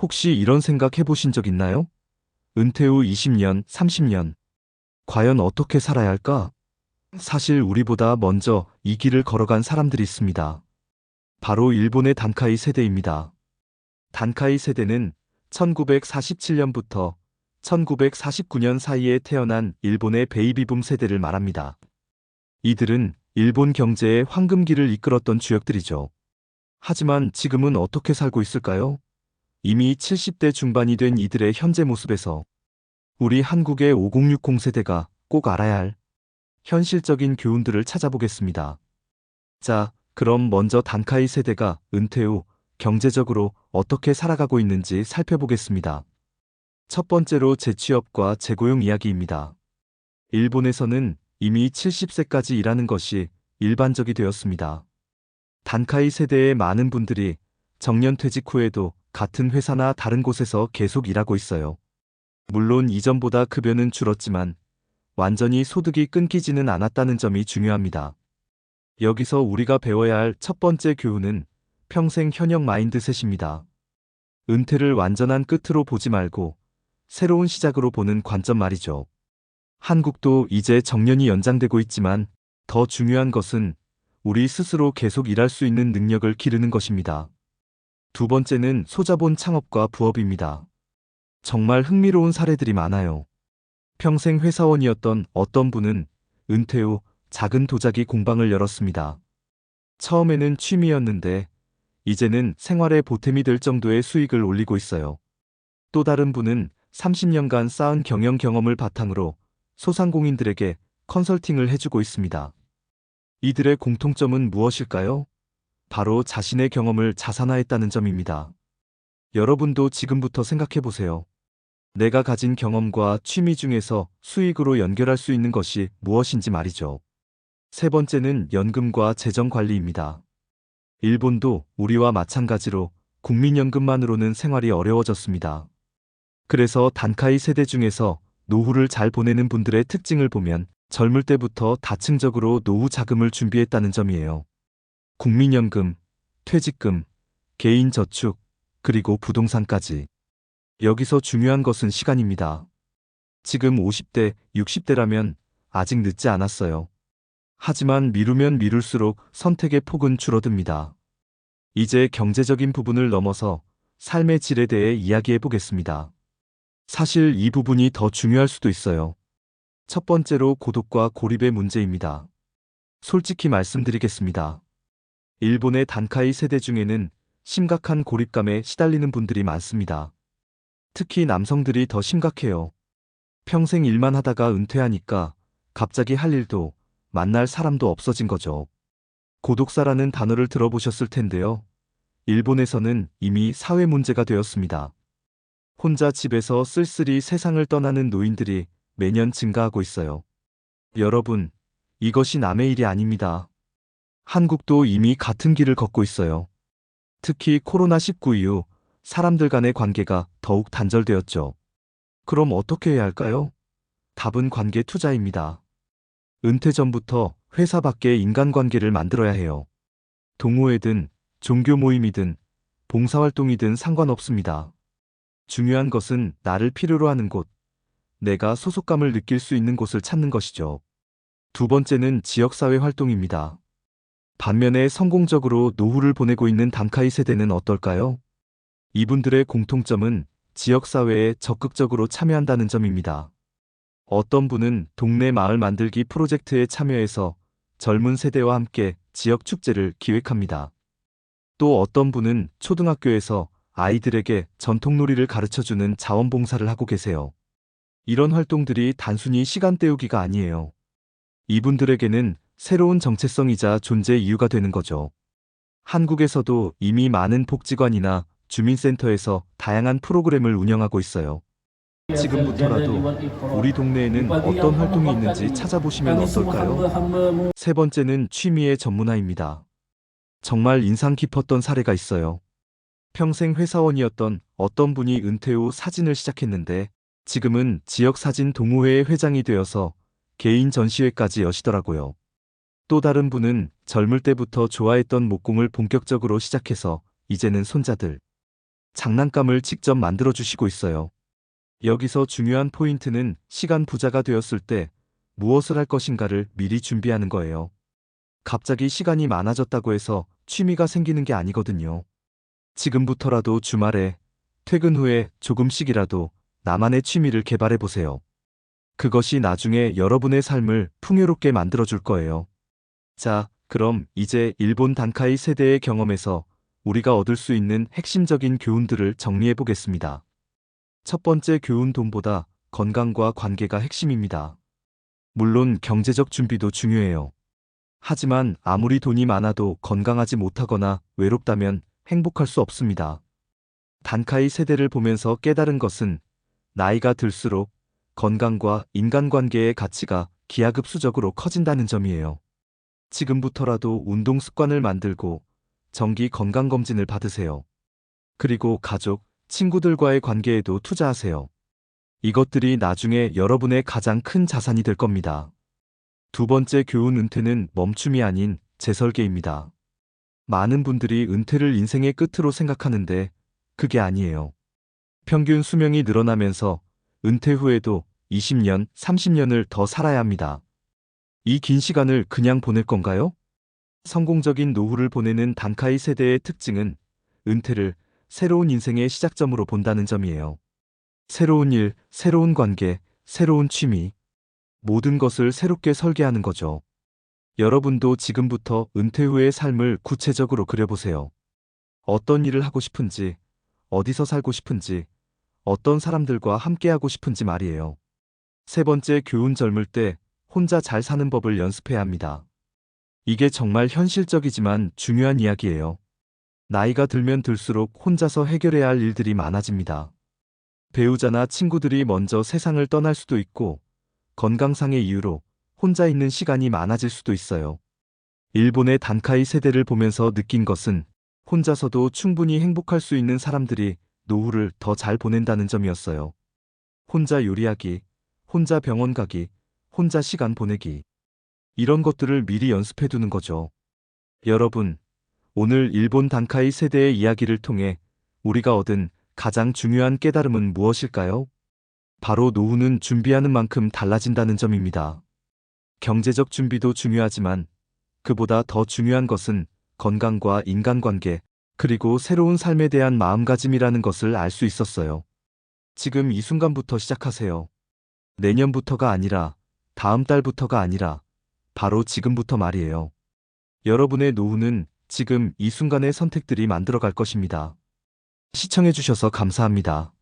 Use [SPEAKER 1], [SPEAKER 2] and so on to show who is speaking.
[SPEAKER 1] 혹시 이런 생각 해보신 적 있나요? 은퇴 후 20년, 30년. 과연 어떻게 살아야 할까? 사실 우리보다 먼저 이 길을 걸어간 사람들이 있습니다. 바로 일본의 단카이 세대입니다. 단카이 세대는 1947년부터 1949년 사이에 태어난 일본의 베이비붐 세대를 말합니다. 이들은 일본 경제의 황금기를 이끌었던 주역들이죠. 하지만 지금은 어떻게 살고 있을까요? 이미 70대 중반이 된 이들의 현재 모습에서 우리 한국의 5060 세대가 꼭 알아야 할 현실적인 교훈들을 찾아보겠습니다. 자, 그럼 먼저 단카이 세대가 은퇴 후 경제적으로 어떻게 살아가고 있는지 살펴보겠습니다. 첫 번째로 재취업과 재고용 이야기입니다. 일본에서는 이미 70세까지 일하는 것이 일반적이 되었습니다. 단카이 세대의 많은 분들이 정년퇴직 후에도 같은 회사나 다른 곳에서 계속 일하고 있어요. 물론 이전보다 급여는 줄었지만 완전히 소득이 끊기지는 않았다는 점이 중요합니다. 여기서 우리가 배워야 할 첫 번째 교훈은 평생 현역 마인드셋입니다. 은퇴를 완전한 끝으로 보지 말고 새로운 시작으로 보는 관점 말이죠. 한국도 이제 정년이 연장되고 있지만 더 중요한 것은 우리 스스로 계속 일할 수 있는 능력을 기르는 것입니다. 두 번째는 소자본 창업과 부업입니다. 정말 흥미로운 사례들이 많아요. 평생 회사원이었던 어떤 분은 은퇴 후 작은 도자기 공방을 열었습니다. 처음에는 취미였는데 이제는 생활의 보탬이 될 정도의 수익을 올리고 있어요. 또 다른 분은 30년간 쌓은 경영 경험을 바탕으로 소상공인들에게 컨설팅을 해주고 있습니다. 이들의 공통점은 무엇일까요? 바로 자신의 경험을 자산화했다는 점입니다. 여러분도 지금부터 생각해 보세요. 내가 가진 경험과 취미 중에서 수익으로 연결할 수 있는 것이 무엇인지 말이죠. 세 번째는 연금과 재정 관리입니다. 일본도 우리와 마찬가지로 국민연금만으로는 생활이 어려워졌습니다. 그래서 단카이 세대 중에서 노후를 잘 보내는 분들의 특징을 보면 젊을 때부터 다층적으로 노후 자금을 준비했다는 점이에요. 국민연금, 퇴직금, 개인저축, 그리고 부동산까지. 여기서 중요한 것은 시간입니다. 지금 50대, 60대라면 아직 늦지 않았어요. 하지만 미루면 미룰수록 선택의 폭은 줄어듭니다. 이제 경제적인 부분을 넘어서 삶의 질에 대해 이야기해 보겠습니다. 사실 이 부분이 더 중요할 수도 있어요. 첫 번째로 고독과 고립의 문제입니다. 솔직히 말씀드리겠습니다. 일본의 단카이 세대 중에는 심각한 고립감에 시달리는 분들이 많습니다. 특히 남성들이 더 심각해요. 평생 일만 하다가 은퇴하니까 갑자기 할 일도 만날 사람도 없어진 거죠. 고독사라는 단어를 들어보셨을 텐데요. 일본에서는 이미 사회 문제가 되었습니다. 혼자 집에서 쓸쓸히 세상을 떠나는 노인들이 매년 증가하고 있어요. 여러분, 이것이 남의 일이 아닙니다. 한국도 이미 같은 길을 걷고 있어요. 특히 코로나19 이후 사람들 간의 관계가 더욱 단절되었죠. 그럼 어떻게 해야 할까요? 답은 관계 투자입니다. 은퇴 전부터 회사 밖의 인간관계를 만들어야 해요. 동호회든 종교 모임이든 봉사활동이든 상관없습니다. 중요한 것은 나를 필요로 하는 곳, 내가 소속감을 느낄 수 있는 곳을 찾는 것이죠. 두 번째는 지역사회 활동입니다. 반면에 성공적으로 노후를 보내고 있는 단카이 세대는 어떨까요? 이분들의 공통점은 지역사회에 적극적으로 참여한다는 점입니다. 어떤 분은 동네 마을 만들기 프로젝트에 참여해서 젊은 세대와 함께 지역 축제를 기획합니다. 또 어떤 분은 초등학교에서 아이들에게 전통놀이를 가르쳐주는 자원봉사를 하고 계세요. 이런 활동들이 단순히 시간 때우기가 아니에요. 이분들에게는 새로운 정체성이자 존재 이유가 되는 거죠. 한국에서도 이미 많은 복지관이나 주민센터에서 다양한 프로그램을 운영하고 있어요. 지금부터라도 우리 동네에는 어떤 활동이 있는지 찾아보시면 어떨까요? 세 번째는 취미의 전문화입니다. 정말 인상 깊었던 사례가 있어요. 평생 회사원이었던 어떤 분이 은퇴 후 사진을 시작했는데 지금은 지역 사진 동호회의 회장이 되어서 개인 전시회까지 여시더라고요. 또 다른 분은 젊을 때부터 좋아했던 목공을 본격적으로 시작해서 이제는 손자들, 장난감을 직접 만들어 주시고 있어요. 여기서 중요한 포인트는 시간 부자가 되었을 때 무엇을 할 것인가를 미리 준비하는 거예요. 갑자기 시간이 많아졌다고 해서 취미가 생기는 게 아니거든요. 지금부터라도 주말에 퇴근 후에 조금씩이라도 나만의 취미를 개발해 보세요. 그것이 나중에 여러분의 삶을 풍요롭게 만들어 줄 거예요. 자, 그럼 이제 일본 단카이 세대의 경험에서 우리가 얻을 수 있는 핵심적인 교훈들을 정리해 보겠습니다. 첫 번째 교훈 돈보다 건강과 관계가 핵심입니다. 물론 경제적 준비도 중요해요. 하지만 아무리 돈이 많아도 건강하지 못하거나 외롭다면 행복할 수 없습니다. 단카이 세대를 보면서 깨달은 것은 나이가 들수록 건강과 인간관계의 가치가 기하급수적으로 커진다는 점이에요. 지금부터라도 운동 습관을 만들고 정기 건강검진을 받으세요. 그리고 가족, 친구들과의 관계에도 투자하세요. 이것들이 나중에 여러분의 가장 큰 자산이 될 겁니다. 두 번째 교훈 은퇴는 멈춤이 아닌 재설계입니다. 많은 분들이 은퇴를 인생의 끝으로 생각하는데 그게 아니에요. 평균 수명이 늘어나면서 은퇴 후에도 20년, 30년을 더 살아야 합니다. 이 긴 시간을 그냥 보낼 건가요? 성공적인 노후를 보내는 단카이 세대의 특징은 은퇴를 새로운 인생의 시작점으로 본다는 점이에요. 새로운 일, 새로운 관계, 새로운 취미, 모든 것을 새롭게 설계하는 거죠. 여러분도 지금부터 은퇴 후의 삶을 구체적으로 그려보세요. 어떤 일을 하고 싶은지, 어디서 살고 싶은지, 어떤 사람들과 함께하고 싶은지 말이에요. 세 번째 교훈 젊을 때 혼자 잘 사는 법을 연습해야 합니다. 이게 정말 현실적이지만 중요한 이야기예요. 나이가 들면 들수록 혼자서 해결해야 할 일들이 많아집니다. 배우자나 친구들이 먼저 세상을 떠날 수도 있고 건강상의 이유로 혼자 있는 시간이 많아질 수도 있어요. 일본의 단카이 세대를 보면서 느낀 것은 혼자서도 충분히 행복할 수 있는 사람들이 노후를 더 잘 보낸다는 점이었어요. 혼자 요리하기, 혼자 병원 가기, 혼자 시간 보내기. 이런 것들을 미리 연습해 두는 거죠. 여러분, 오늘 일본 단카이 세대의 이야기를 통해 우리가 얻은 가장 중요한 깨달음은 무엇일까요? 바로 노후는 준비하는 만큼 달라진다는 점입니다. 경제적 준비도 중요하지만 그보다 더 중요한 것은 건강과 인간관계, 그리고 새로운 삶에 대한 마음가짐이라는 것을 알 수 있었어요. 지금 이 순간부터 시작하세요. 내년부터가 아니라 다음 달부터가 아니라 바로 지금부터 말이에요. 여러분의 노후는 지금 이 순간의 선택들이 만들어갈 것입니다. 시청해주셔서 감사합니다.